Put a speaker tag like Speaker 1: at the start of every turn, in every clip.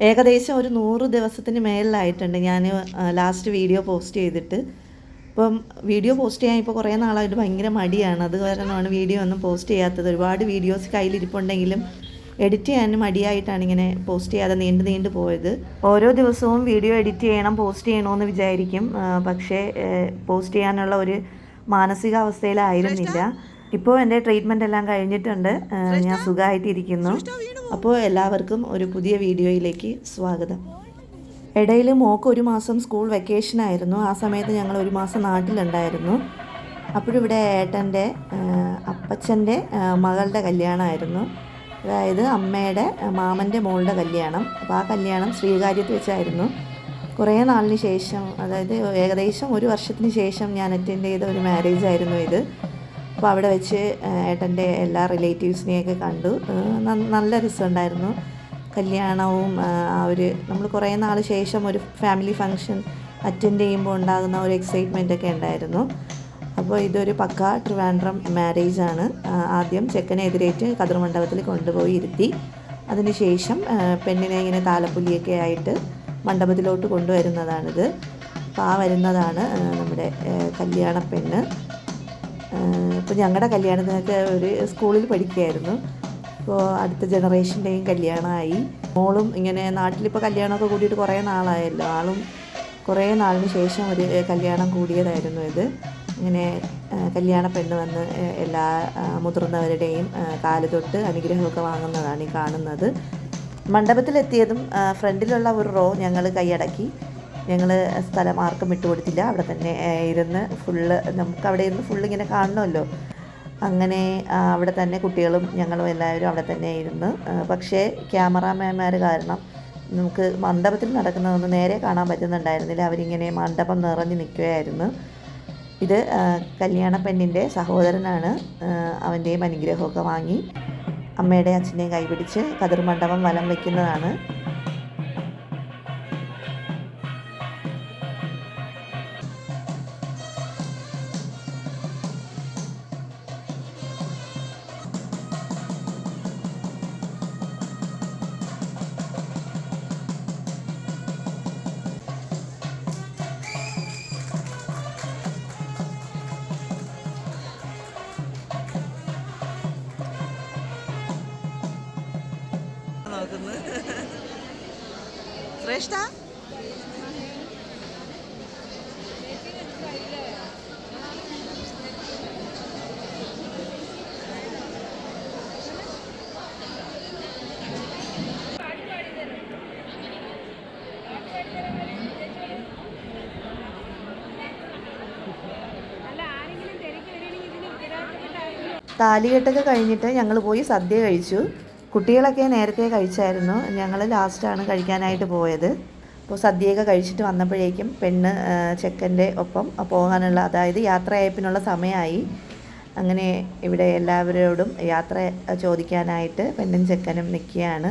Speaker 1: ഏകദേശം ഒരു നൂറ് ദിവസത്തിന് മേലിലായിട്ടുണ്ട് ഞാൻ ലാസ്റ്റ് വീഡിയോ പോസ്റ്റ് ചെയ്തിട്ട്. ഇപ്പം വീഡിയോ പോസ്റ്റ് ചെയ്യാൻ ഇപ്പോൾ കുറേ നാളായിട്ട് ഭയങ്കര മടിയാണ്. അത് കാരണമാണ് വീഡിയോ ഒന്നും പോസ്റ്റ് ചെയ്യാത്തത്. ഒരുപാട് വീഡിയോസ് കയ്യിലിരിപ്പുണ്ടെങ്കിലും എഡിറ്റ് ചെയ്യാനും മടിയായിട്ടാണ് ഇങ്ങനെ പോസ്റ്റ് ചെയ്യാതെ നീണ്ടു നീണ്ടു പോയത്. ഓരോ ദിവസവും വീഡിയോ എഡിറ്റ് ചെയ്യണം പോസ്റ്റ് ചെയ്യണമെന്ന് വിചാരിക്കും. പക്ഷേ പോസ്റ്റ് ചെയ്യാനുള്ള ഒരു മാനസികാവസ്ഥയിലായിരുന്നില്ല. ഇപ്പോൾ എന്റെ ട്രീറ്റ്മെന്റ് എല്ലാം കഴിഞ്ഞിട്ടുണ്ട്. ഞാൻ സുഖമായിട്ടിരിക്കുന്നു അപ്പോൾ എല്ലാവർക്കും ഒരു പുതിയ വീഡിയോയിലേക്ക് സ്വാഗതം. ഇടയിൽ മോക്ക് ഒരു മാസം സ്കൂൾ വെക്കേഷൻ ആയിരുന്നു. ആ സമയത്ത് ഞങ്ങൾ ഒരു മാസം നാട്ടിലുണ്ടായിരുന്നു. അപ്പോഴിവിടെ ഏട്ടന്റെ അപ്പച്ചന്റെ മകളുടെ കല്യാണമായിരുന്നു. അതായത് അമ്മയുടെ മാമന്റെ മോളുടെ കല്യാണം. അപ്പോൾ ആ കല്യാണം ശ്രീകാര്യത്ത് വെച്ചായിരുന്നു. കുറേ നാളിന് ശേഷം അതായത് ഏകദേശം ഒരു വർഷത്തിന് ശേഷം ഞാൻ അറ്റൻഡ് ചെയ്ത ഒരു മാരേജ് ആയിരുന്നു ഇത്. അപ്പോൾ അവിടെ വെച്ച് ഏട്ടന്റെ എല്ലാ റിലേറ്റീവ്സിനെയൊക്കെ കണ്ടു. നല്ല രസമുണ്ടായിരുന്നു. കല്യാണവും ആ, ഒരു നമ്മൾ കുറേ നാൾ ശേഷം ഒരു ഫാമിലി ഫങ്ഷൻ അറ്റൻഡ് ചെയ്യുമ്പോൾ ഉണ്ടാകുന്ന ഒരു എക്സൈറ്റ്മെന്റ് ഒക്കെ ഉണ്ടായിരുന്നു. അപ്പോൾ ഇതൊരു പക്ക ട്രിവാൻഡ്രം മാരേജ് ആണ്. ആദ്യം ചെക്കനെ എതിരേറ്റ് കതിർമണ്ഡപത്തിൽ കൊണ്ടുപോയി ഇരുത്തി. അതിനുശേഷം പെണ്ണിനെ ഇങ്ങനെ താലപ്പൊലിയൊക്കെ ആയിട്ട് മണ്ഡപത്തിലോട്ട് കൊണ്ടുവരുന്നതാണിത്. അപ്പോൾ ആ വരുന്നതാണ് നമ്മുടെ കല്യാണ പെണ്ണ്. ഇപ്പോൾ ഞങ്ങളുടെ കല്യാണത്തിനൊക്കെ ഒരു സ്കൂളിൽ പഠിക്കുകയായിരുന്നു ഇപ്പോൾ അടുത്ത ജനറേഷന്റെയും കല്യാണമായി മോളും ഇങ്ങനെ നാട്ടിലിപ്പോൾ കല്യാണമൊക്കെ കൂടിയിട്ട് കുറേ നാളായല്ലോ. ആളും കുറേ നാളിന് ശേഷം ഒരു കല്യാണം കൂടിയതായിരുന്നു ഇത്. ഇങ്ങനെ കല്യാണ പെണ്ണ് വന്ന് എല്ലാ മുതിർന്നവരുടെയും ആ, കാൽ തൊട്ട് അനുഗ്രഹമൊക്കെ വാങ്ങുന്നതാണ് ഈ കാണുന്നത്. മണ്ഡപത്തിലെത്തിയതും ഫ്രണ്ടിലുള്ള ഒരു റോ ഞങ്ങൾ കൈയടക്കി. ഞങ്ങൾ സ്ഥലം ആർക്കും വിട്ടുകൊടുത്തില്ല അവിടെ തന്നെ ഇരുന്ന് ഫുള്ള് നമുക്ക് അവിടെ ഇരുന്ന് ഫുള്ള് ഇങ്ങനെ കാണണമല്ലോ. അങ്ങനെ അവിടെ തന്നെ കുട്ടികളും ഞങ്ങളും എല്ലാവരും അവിടെ തന്നെ ഇരുന്ന് പക്ഷേ ക്യാമറാമാൻമാർ കാരണം നമുക്ക് മണ്ഡപത്തിൽ നടക്കുന്നതൊന്നും നേരെ കാണാൻ പറ്റുന്നുണ്ടായിരുന്നില്ല. അവരിങ്ങനെ മണ്ഡപം നിറഞ്ഞു നിൽക്കുകയായിരുന്നു. ഇത് കല്യാണ പെണ്ണിന്റെ സഹോദരനാണ് അവന്റെയും അനുഗ്രഹമൊക്കെ വാങ്ങി അമ്മയുടെ അച്ഛന്റെയും കൈപിടിച്ച് കതിർ മണ്ഡപം വലം വയ്ക്കുന്നതാണ്. നോക്കുന്നു ശ്രേഷ്ഠ? താലികെട്ടൊക്കെ കഴിഞ്ഞിട്ട് ഞങ്ങൾ പോയി സദ്യ കഴിച്ചു. കുട്ടികളൊക്കെ നേരത്തെ കഴിച്ചായിരുന്നു. ഞങ്ങൾ ലാസ്റ്റാണ് കഴിക്കാനായിട്ട് പോയത്. അപ്പോൾ സദ്യയൊക്കെ കഴിച്ചിട്ട് വന്നപ്പോഴേക്കും പെണ്ണ് ചെക്കന്റെ ഒപ്പം പോകാനുള്ള അതായത് യാത്രയയപ്പിനുള്ള സമയമായി. അങ്ങനെ ഇവിടെ എല്ലാവരോടും യാത്ര ചോദിക്കാനായിട്ട് പെണ്ണും ചെക്കനും നിൽക്കുകയാണ്.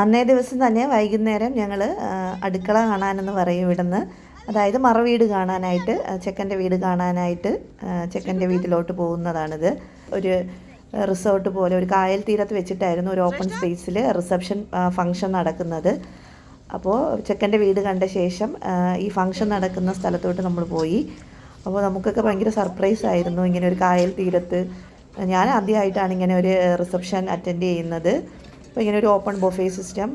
Speaker 1: അന്നേ ദിവസം തന്നെ വൈകുന്നേരം ഞങ്ങൾ അടുക്കള കാണാനെന്ന് പറയും ഇവിടുന്ന്. അതായത് മറവീട് കാണാനായിട്ട് ചെക്കന്റെ വീട് കാണാനായിട്ട് ചെക്കന്റെ വീട്ടിലോട്ട് പോകുന്നതാണിത്. ഒരു റിസോർട്ട് പോലെ ഒരു കായൽ തീരത്ത് വെച്ചിട്ടായിരുന്നു ഒരു ഓപ്പൺ സ്പേസിൽ റിസപ്ഷൻ ഫംഗ്ഷൻ നടക്കുന്നത്. അപ്പോൾ ചെക്കന്റെ വീട് കണ്ട ശേഷം ഈ ഫംഗ്ഷൻ നടക്കുന്ന സ്ഥലത്തോട്ട് നമ്മൾ പോയി. അപ്പോൾ നമുക്കൊക്കെ ഭയങ്കര സർപ്രൈസ് ആയിരുന്നു ഇങ്ങനെ ഒരു കായൽ തീരത്ത്. ഞാൻ ആദ്യമായിട്ടാണ് ഇങ്ങനെ ഒരു റിസപ്ഷൻ അറ്റൻഡ് ചെയ്യുന്നത്. അപ്പോൾ ഇങ്ങനെ ഒരു ഓപ്പൺ ബൊഫേ സിസ്റ്റം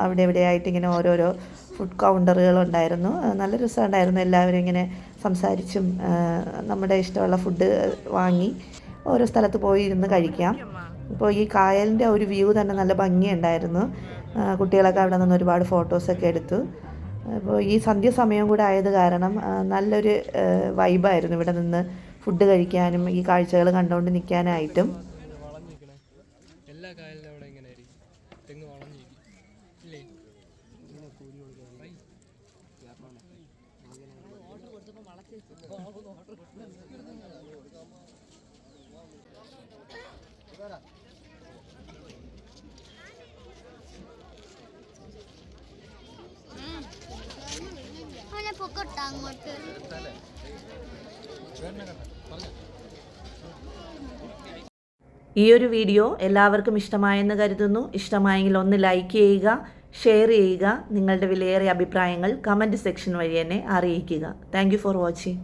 Speaker 1: അവിടെ ഇവിടെയായിട്ട് ഇങ്ങനെ ഓരോരോ ഫുഡ് കൗണ്ടറുകൾ ഉണ്ടായിരുന്നു. നല്ല രസമുണ്ടായിരുന്നു. എല്ലാവരും ഇങ്ങനെ സംസാരിച്ചും നമ്മുടെ ഇഷ്ടമുള്ള ഫുഡ് വാങ്ങി ഓരോ സ്ഥലത്ത് പോയി ഇരുന്ന് കഴിക്കാം. ഇപ്പോൾ ഈ കായലിന്റെ ഒരു വ്യൂ തന്നെ നല്ല ഭംഗിയുണ്ടായിരുന്നു. കുട്ടികളൊക്കെ അവിടെ നിന്ന് ഒരുപാട് ഫോട്ടോസൊക്കെ എടുത്തു. അപ്പോൾ ഈ സന്ധ്യ സമയം കൂടെ ആയത് കാരണം നല്ലൊരു വൈബായിരുന്നു ഇവിടെ നിന്ന് ഫുഡ് കഴിക്കാനും ഈ കാഴ്ചകൾ കണ്ടുകൊണ്ട് നിൽക്കാനായിട്ടും.
Speaker 2: എല്ലാ കായലിലും അവിടെ ഇങ്ങനെ ആയിരിക്കും തെങ്ങ് വളഞ്ഞിരിക്കും ഇല്ലേ
Speaker 3: അവനെ പൊക്കോട്ട അങ്ങോട്ട്
Speaker 1: ഈ ഒരു വീഡിയോ എല്ലാവർക്കും ഇഷ്ടമായെന്ന് കരുതുന്നു. ഇഷ്ടമായെങ്കിൽ ഒന്ന് ലൈക്ക് ചെയ്യുക ഷെയർ ചെയ്യുക നിങ്ങളുടെ വിലയേറിയ അഭിപ്രായങ്ങൾ കമന്റ് സെക്ഷൻ വഴി എന്നെ അറിയിക്കുക. Thank for watching